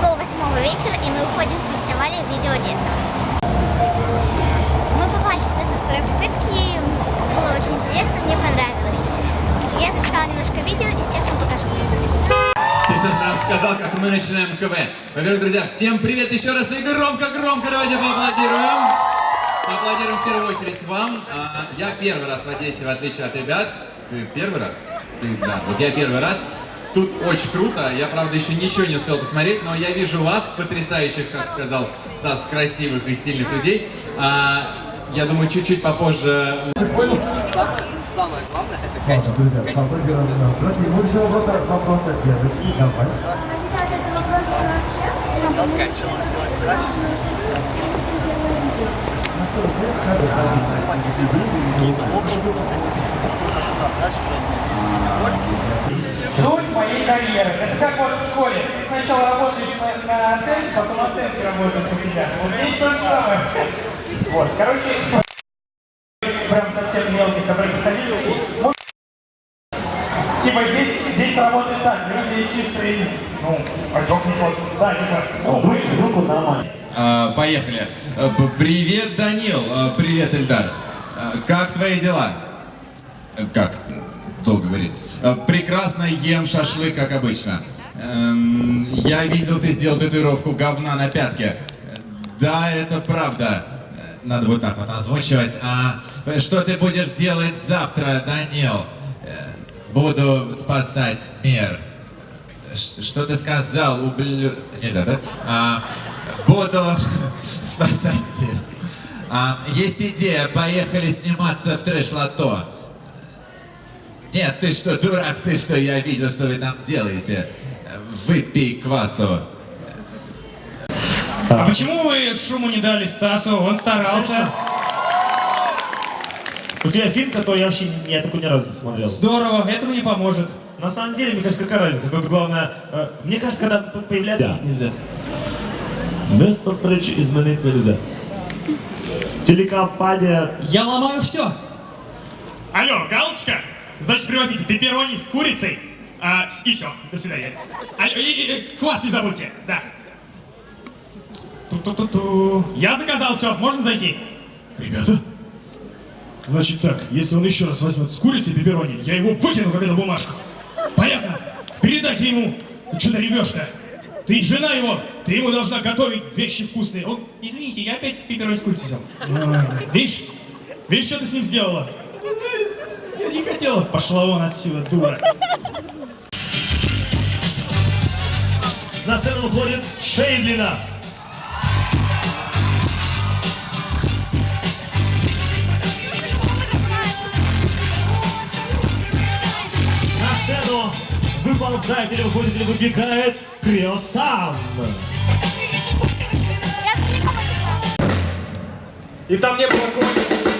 пол восьмого вечера, и мы уходим с фестиваля «Видео Одесса». Мы попали сюда со второй попытки, было очень интересно, мне понравилось. Я записала немножко видео, и сейчас вам покажу. Ты сейчас нам сказал, как мы начинаем КВН. Во-первых, друзья, всем привет еще раз и громко-громко давайте поаплодируем. Поаплодируем в первую очередь вам. А, Я первый раз в Одессе, в отличие от ребят. Ты первый раз? Ты, да, вот я первый раз. Тут очень круто. Я, правда, еще ничего не успел посмотреть, но я вижу вас, потрясающих, как сказал Стас, красивых и стильных людей. А, Я думаю, чуть-чуть попозже Самое главное это качество. Мы карьеры. Это как вот в школе. Ты сначала работаешь на, оценке, потом оценки работают у тебя. Вот здесь то же самое. Вот, короче, прям совсем мелкий, которые подходили. Вот. Типа здесь, здесь работает так, люди чисто из, ну, отжёгнут, да, типа, ну, вы руку нормально. А, Поехали. П- Привет, Данил. А, Привет, Эльдар. А, Как твои дела? Э, Как? Долго говорит. А, Прекрасно ем шашлык, как обычно. Эм, Я видел, ты сделал татуировку говна на пятке. Э, Да, это правда. Э, Надо вот так вот озвучивать. А что ты будешь делать завтра, Данил? Э, Буду спасать мир. Что ты сказал, ублю... Нельзя, да? А, буду спасать мир. А, есть идея, поехали сниматься в трэш-лото. Нет, ты что, дурак, ты что, я видел, что вы там делаете. Выпей квасу. А почему вы шуму не дали Стасу? Он старался. У тебя фильм, который я вообще я такой ни разу не смотрел. Здорово, это мне поможет. На самом деле, мне кажется, какая разница? Тут главное, э, мне кажется, когда п- появляется Да. их нельзя. Место встречи изменить нельзя. Телекомпания Я ломаю все. Алло, галочка? Значит, привозите пепперони с курицей. А, и все, до свидания. А, и- и- квас не забудьте, да. Ту-ту-ту-ту. Я заказал все, можно зайти? Ребята, значит так, если он еще раз возьмет с курицей пепперони, я его выкину, как эту бумажку. Понятно? Передайте ему. Что ты ревешь-то? Ты жена его, ты ему должна готовить вещи вкусные. Он, извините, я опять пепперони с курицей взял. А, Видишь? Видишь, что ты с ним сделала? Не хотела. Пошла вон отсюда, дура. на сцену выходит Шейдлина. На сцену выползает или выходит, или выбегает Криосан. И там не было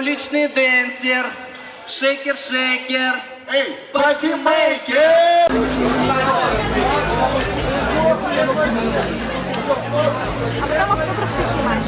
Уличный денсер, шейкер-шейкер, патимейкер! А потом автограф ты снимаешь.